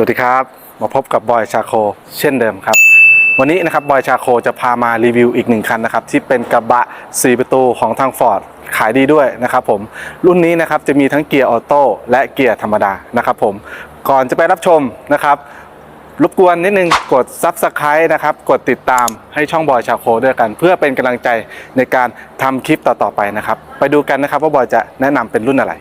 สวัสดีครับ มาพบกับบอยชาโคเช่นเดิมครับ วันนี้นะครับบอยชาโคจะพามารีวิวอีกหนึ่งคันนะครับที่เป็นกระบะ 4 ประตูของทาง Ford ขายดีด้วยนะครับผมรุ่นนี้นะครับจะมีทั้งเกียร์ออโต้และเกียร์ธรรมดานะครับผมก่อนจะไปรับชมนะครับรบกวนนิดนึงกด Subscribe นะครับกดติดตามให้ช่องบอยชาโคด้วยกัน เพื่อเป็นกำลังใจในการทำคลิปต่อๆไปนะครับไปดูกันนะครับว่าบอยจะแนะนำเป็นรุ่นอะไร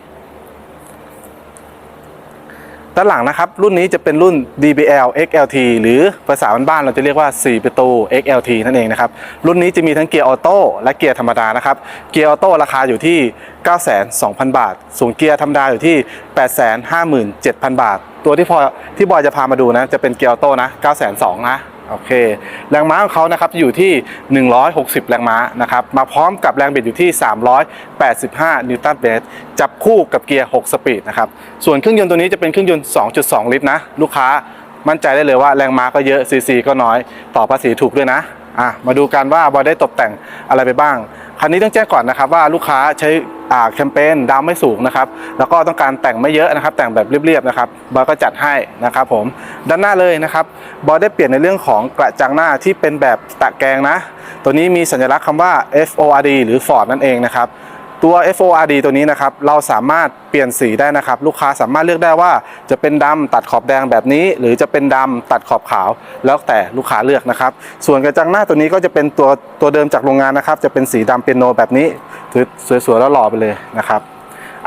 ด้านหลังนะครับรุ่นนี้จะเป็นรุ่น DBL XLT หรือภาษาบ้านๆเราจะเรียกว่า 4 ประตู XLT นั่นเองนะครับรุ่นนี้จะมีทั้งเกียร์ออโต้และเกียร์ธรรมดานะครับเกียร์ออโต้ราคาอยู่ที่ 92,000 บาท ส่วนเกียร์ธรรมดาอยู่ที่ 857,000 บาท ตัวที่พอที่บอยจะพามาดูนะจะเป็นเกียร์ออโต้นะ 9,200,000นะ โอเค แรงม้าของเขานะครับอยู่ที่ 160 แรงม้านะครับ มาพร้อมกับแรงบิดอยู่ที่ 385 นิวตันเมตร จับคู่กับเกียร์ 6 สปีดนะครับ ส่วนเครื่องยนต์ตัวนี้จะเป็นเครื่องยนต์ 2.2 ลิตรนะ ลูกค้ามั่นใจได้เลยว่าแรงม้าก็เยอะซีซีก็น้อย ต่อภาษีถูกด้วยนะ อะมาดูกันว่าบอยได้ตกแต่งอะไรไปบ้าง คันนี้ต้องแจ้งก่อนนะครับว่าลูกค้าใช้อ่าแคมเปญดาวไม่สูงนะครับแล้วก็ต้องการแต่งไม่เยอะนะครับ แต่งแบบเรียบๆนะครับบอยก็จัดให้นะครับผมด้านหน้าเลยนะครับบอยได้เปลี่ยนในเรื่องของกระจังหน้าที่เป็นแบบตะแกรงนะ ตัวนี้มีสัญลักษณ์คำว่า FORD หรือ Ford นั่นเองนะครับ ตัว FORD ตัวนี้นะครับเราสามารถเปลี่ยนสีได้นะครับ ลูกค้าสามารถเลือกได้ว่าจะเป็นดำตัดขอบแดงแบบนี้ หรือจะเป็นดำตัดขอบขาว แล้วแต่ลูกค้าเลือกนะครับ ส่วนกระจังหน้าตัวนี้ก็จะเป็นตัวตัวเดิมจากโรงงานนะครับ จะเป็นสีดำเป็นโนแบบนี้คือสวยๆแล้วหล่อไปเลยนะครับ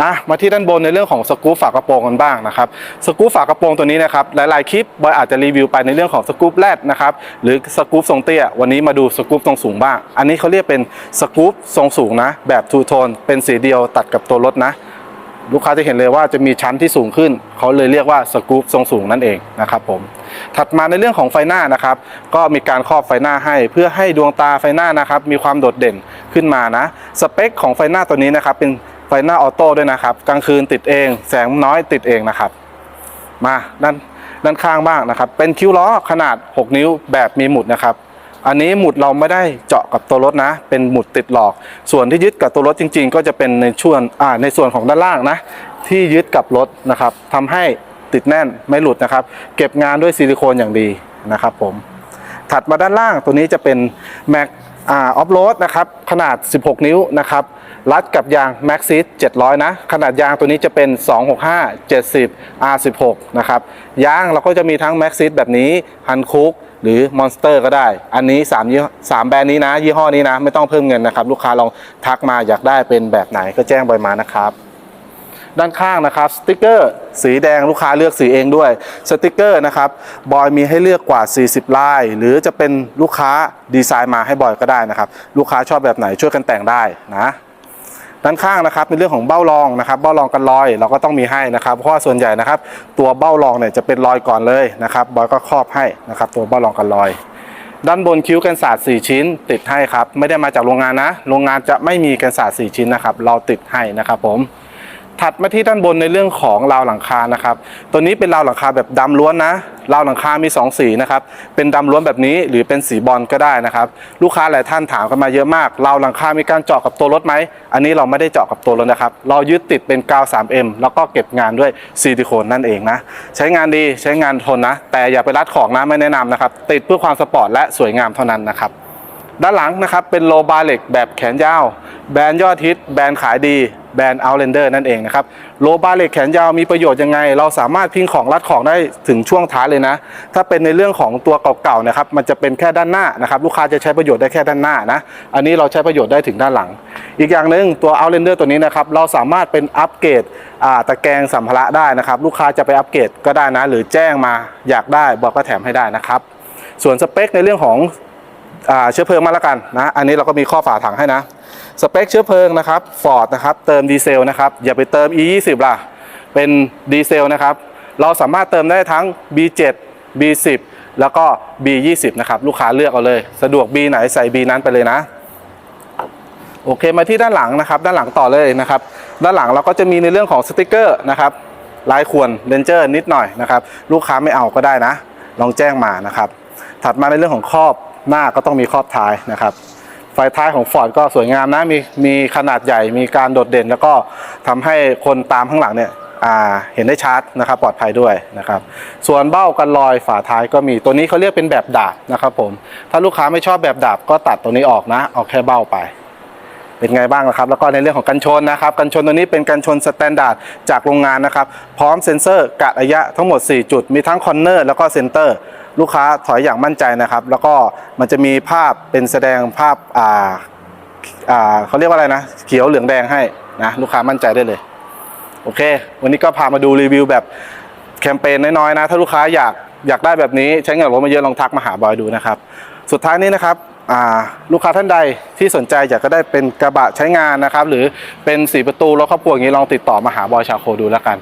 อะมาที่ด้านบนในเรื่องของสกรูปฝากระโปรงกันบ้างนะครับสกรูปฝากระโปรงตัวนี้นะครับหลายๆคลิปบอยอาจจะรีวิวไปในเรื่องของสกรูปแรดนะครับหรือสกรูปทรงเตี้ยวันนี้มาดูสกรูปทรงสูงบ้าง อันนี้เขาเรียกเป็นสกรูปทรงสูงนะแบบทูโทนเป็นสีเดียวตัดกับตัวรถนะลูกค้าจะเห็นเลยว่าจะมีชั้นที่สูงขึ้น เขาเลยเรียกว่าสกรูปทรงสูงนั่นเองนะครับผม ถัดมาในเรื่องของไฟหน้านะครับ ก็มีการครอบไฟหน้าให้ เพื่อให้ดวงตาไฟหน้านะครับมีความโดดเด่นขึ้นมานะ สเปคของไฟหน้าตัวนี้นะครับเป็น ไฟหน้าออโต้ด้วยนะครับ กลางคืนติดเอง แสงน้อยติดเองนะครับ มาด้านด้านข้างบ้างนะครับ เป็นคิ้วล้อขนาด 6 นิ้วแบบมีหมุดนะครับ อันนี้หมุดเราไม่ได้เจาะกับตัวรถนะ เป็นหมุดติดหลอก ส่วนที่ยึดกับตัวรถจริง ๆ ก็จะเป็นในช่วงอ่าในส่วนของด้านล่างนะ ที่ยึดกับรถนะครับทำให้ติดแน่นไม่หลุดนะครับ เก็บงานด้วยซิลิโคนอย่างดีนะครับ ผม ถัดมาด้านล่างตัวนี้จะเป็น Mac อ่าออฟโรดนะครับขนาด 16 นิ้วนะครับ รัดกับยาง Max s e 700 นะ ขนาดยางตัวนี้จะเป็น 265 70 R16 นะครับ ยางเราก็จะมีทั้ง Max s e แบบนี้ h a n k o o k หรือ Monster ก็ได้ อันนี้3ยี่ห้อ3แบรนด์นี้นะ ยี่ห้อนี้นะ ไม่ต้องเพิ่มเงินนะครับ ลูกค้าลองทักมาอยากได้เป็นแบบไหนก็แจ้งบอยมานะครับด้านข้างนะครับสติกเกอร์สีแดงลูกค้าเลือกสีเองด้วยสติกเกอร์นะครับบอยมีให้เลือกกว่า 40 ลาย หรือจะเป็นลูกค้าดีไซน์มาให้บอยก็ได้นะครับ ลูกค้าชอบแบบไหนช่วยกันแต่งได้นะ ด้านข้างนะครับในเรื่องของเบ้ารองนะครับเบ้ารองกันรอยเราก็ต้องมีให้นะครับ เพราะว่าส่วนใหญ่นะครับ ตัวเบ้ารองเนี่ยจะเป็นรอยก่อนเลยนะครับบอยก็ครอบให้นะครับ ตัวเบ้ารองกันรอย ด้านบนคิ้วกันศาสตร์4ชิ้น ติดให้ครับไม่ได้มาจากโรงงานนะ โรงงานจะไม่มีกันศาสตร์4ชิ้นนะครับ เราติดให้นะครับผม ถัดมาที่ด้านบนในเรื่องของราวหลังคานะครับ ตัวนี้เป็นราวหลังคาแบบดำล้วนนะราวหลังคามี 2 สีนะครับ เป็นดำล้วนแบบนี้หรือเป็นสีบอลก็ได้นะครับ ลูกค้าหลายท่านถามกันมาเยอะมาก ราวหลังคามีการเจาะกับตัวรถไหม อันนี้เราไม่ได้เจาะกับตัวรถนะครับ เรายึดติดเป็นกาว 3M แล้วก็เก็บงานด้วยซิลิโคนนั่นเองนะ ใช้งานดีใช้งานทนนะ แต่อย่าไปรัดของนะไม่แนะนำนะครับ ติดเพื่อความสปอร์ตและสวยงามเท่านั้นนะครับด้านหลังนะครับเป็นโลบาเล็กแบบแขนยาว แบรนด์ยอดฮิตแบรนด์ขายดี แบรนด์ Outlander นั่นเองนะครับโลบาเหล็กแขนยาวมีประโยชน์ยังไง เราสามารถพิงของรัดของได้ถึงช่วงท้ายเลยนะ ถ้าเป็นในเรื่องของตัวเก่าๆนะครับมันจะเป็นแค่ด้านหน้านะครับลูกค้าจะใช้ประโยชน์ได้แค่ด้านหน้านะอันนี้เราใช้ประโยชน์ได้ถึงด้านหลัง อีกอย่างหนึ่งตัว Outlander ตัวนี้นะครับเราสามารถเป็นอัปเกรดตะแกรงสัมภาระได้นะครับลูกค้าจะไปอัปเกรดก็ได้นะหรือแจ้งมาอยากได้บอกก็แถมให้ได้นะครับส่วนสเปคในเรื่องของอเชื้อเพลิงมาแล้วกันนะอันนี้เราก็มีข้อฝาถังให้นะ สเปคเชื้อเพลิงนะครับฟอร์ดนะครับเติมดีเซลนะครับอย่าไปเติม E20 ล่ะ เป็นดีเซลนะครับเราสามารถเติมได้ทั้ง B7 B10 แล้วก็ B20 นะครับลูกค้าเลือกเอาเลย สะดวก B ไหนใส่ B นั้นไปเลยนะโอเคมาที่ด้านหลังนะครับ ด้านหลังต่อเลยนะครับ ด้านหลังเราก็จะมีในเรื่องของสติกเกอร์นะครับลายขวนเรนเจอร์นิดหน่อยนะครับลูกค้าไม่เอาก็ได้นะ ลองแจ้งมานะครับ ถัดมาในเรื่องของครอบหน้าก็ต้องมีครอบท้ายนะครับ ไฟท้ายของ Ford ก็สวยงามนะมีมีขนาดใหญ่มีการโดดเด่น แล้วก็ทำให้คนตามข้างหลังเนี่ยเห็นได้ชัดนะครับปลอดภัยด้วยนะครับ ส่วนเบ้ากันรอยฝาท้ายก็มีตัวนี้เขาเรียกเป็นแบบดาบนะครับผมถ้าลูกค้าไม่ชอบแบบดาบก็ตัดตัวนี้ออกนะเอาแค่เบ้าไป เป็นไงบ้างนะครับ แล้วก็ในเรื่องของกันชนนะครับกันชนตัวนี้เป็นกันชนสแตนดาร์ดจากโรงงานนะครับ พร้อมเซ็นเซอร์กะระยะทั้งหมด 4 จุดมีทั้งคอนเนอร์แล้วก็เซนเตอร์ ลูกค้าถอยอย่างมั่นใจนะครับ แล้วก็มันจะมีภาพเป็นแสดงภาพอ่าอ่าเขาเรียกว่าอะไรนะเขียวเหลืองแดงให้นะลูกค้ามั่นใจได้เลยโอเค วันนี้ก็พามาดูรีวิวแบบแคมเปญน้อยๆนะ ถ้าลูกค้าอยากอยากได้แบบนี้ใช้เงินกับผมาเยอะลองทักมาหาบอยดูนะครับ สุดท้ายนี้นะครับลูกค้าท่านใดที่สนใจอยากจะได้เป็นกระบะใช้งานนะครับ หรือเป็นสีประตูรถครอบครัวอย่างนี้ลองติดต่อมาหาบอยชาโคดูแล้วกัน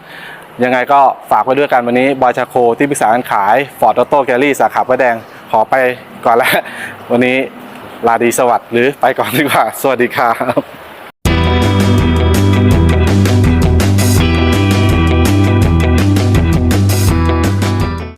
ยังไงก็ฝากไว้ด้วยกันวันนี้บอยชาโคที่ปรึกษาการขายฟอร์ดออโต้แกลลี่สาขาพระแดงขอไปก่อนแล้ว วันนี้ลาดีสวัสดิ์หรือไปก่อนดีกว่า สวัสดีครับ